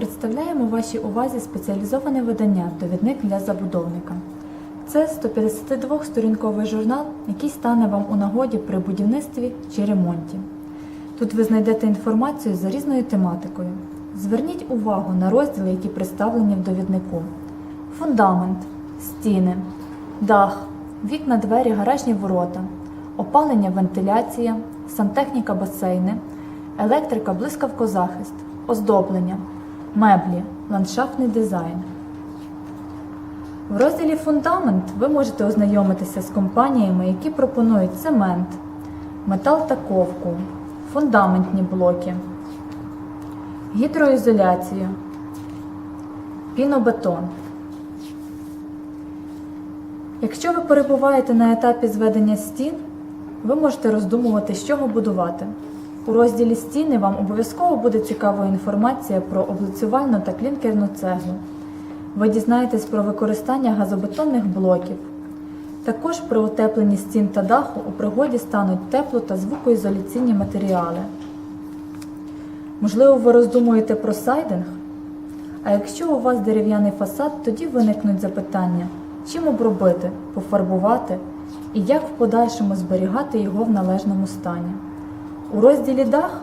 Представляємо вашій увазі спеціалізоване видання Довідник для забудовника. Це 152-сторінковий журнал, який стане вам у нагоді при будівництві чи ремонті. Тут ви знайдете інформацію за різною тематикою. Зверніть увагу на розділи, які представлені в довіднику: фундамент, стіни, дах, вікна, двері, гаражні ворота, опалення, вентиляція, сантехніка, басейни, електрика, блискавкозахист, оздоблення, меблі, ландшафтний дизайн. В розділі Фундамент ви можете ознайомитися з компаніями, які пропонують цемент, метал та ковку, фундаментні блоки, гідроізоляцію, пінобетон. Якщо ви перебуваєте на етапі зведення стін, ви можете роздумувати, з чого будувати. У розділі стіни вам обов'язково буде цікава інформація про облицювальну та клінкерну цеглу. Ви дізнаєтесь про використання газобетонних блоків. Також при утепленні стін та даху у пригоді стануть тепло та звукоізоляційні матеріали. Можливо, ви роздумуєте про сайдинг? А якщо у вас дерев'яний фасад, тоді виникнуть запитання, чим обробити, пофарбувати і як в подальшому зберігати його в належному стані. У розділі дах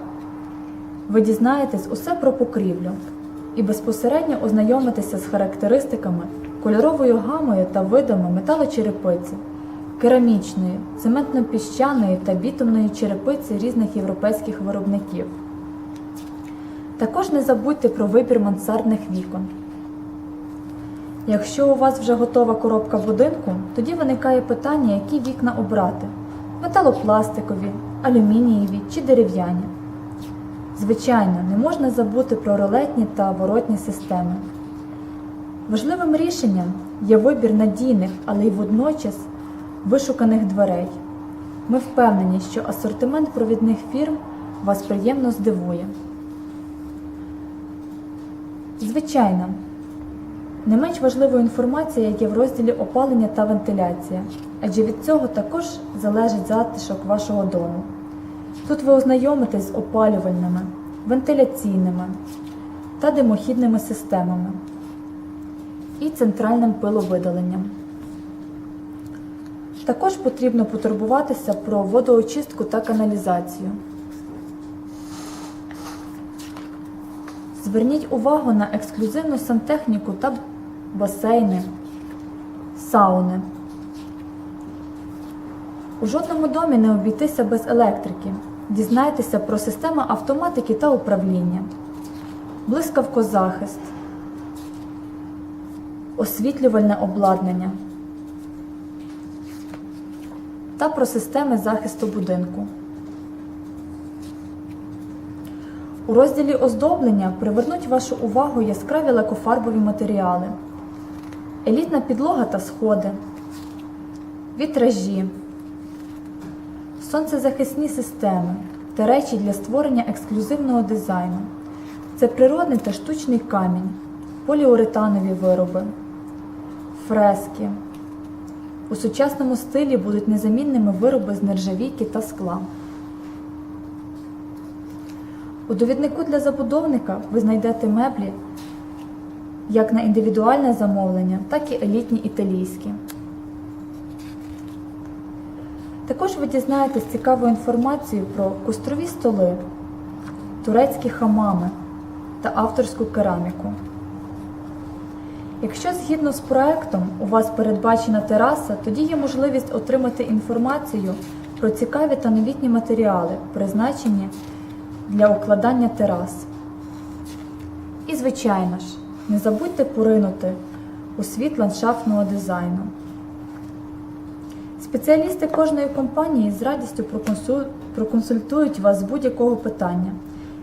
ви дізнаєтесь усе про покрівлю і безпосередньо ознайомитеся з характеристиками, кольоровою гамою та видами металочерепиці, керамічної, цементно-піщаної та бітумної черепиці різних європейських виробників. Також не забудьте про вибір мансардних вікон. Якщо у вас вже готова коробка будинку, тоді виникає питання, які вікна обрати: металопластикові, алюмінієві чи дерев'яні. Звичайно, не можна забути про ролетні та воротні системи. Важливим рішенням є вибір надійних, але й водночас вишуканих дверей. Ми впевнені, що асортимент провідних фірм вас приємно здивує. Звичайно, не менш важливою інформація є в розділі опалення та вентиляція, адже від цього також залежить затишок вашого дому. Тут ви ознайомитесь з опалювальними, вентиляційними та димохідними системами і центральним пиловидаленням. Також потрібно потурбуватися про водоочистку та каналізацію. Зверніть увагу на ексклюзивну сантехніку та басейни, сауни. У жодному домі не обійтися без електрики. Дізнайтеся про системи автоматики та управління, блискавкозахист, освітлювальне обладнання. Та про системи захисту будинку. У розділі оздоблення привернуть вашу увагу яскраві лакофарбові матеріали, елітна підлога та сходи, вітражі, сонцезахисні системи та речі для створення ексклюзивного дизайну. Це природний та штучний камінь, поліуретанові вироби, фрески. У сучасному стилі будуть незамінними вироби з нержавійки та скла. У довіднику для забудовника ви знайдете меблі як на індивідуальне замовлення, так і елітні італійські. Також ви дізнаєтесь цікаву інформацію про кострові столи, турецькі хамами та авторську кераміку. Якщо згідно з проектом у вас передбачена тераса, тоді є можливість отримати інформацію про цікаві та новітні матеріали, призначені для укладання терас. І, звичайно ж, не забудьте поринути у світ ландшафтного дизайну. Спеціалісти кожної компанії з радістю проконсультують вас з будь-якого питання.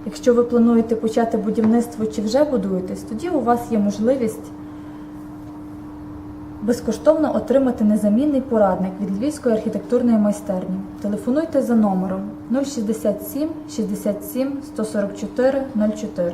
Якщо ви плануєте почати будівництво чи вже будуєтесь, тоді у вас є можливість безкоштовно отримати незамінний порадник від Львівської архітектурної майстерні. Телефонуйте за номером 067 67 144 04.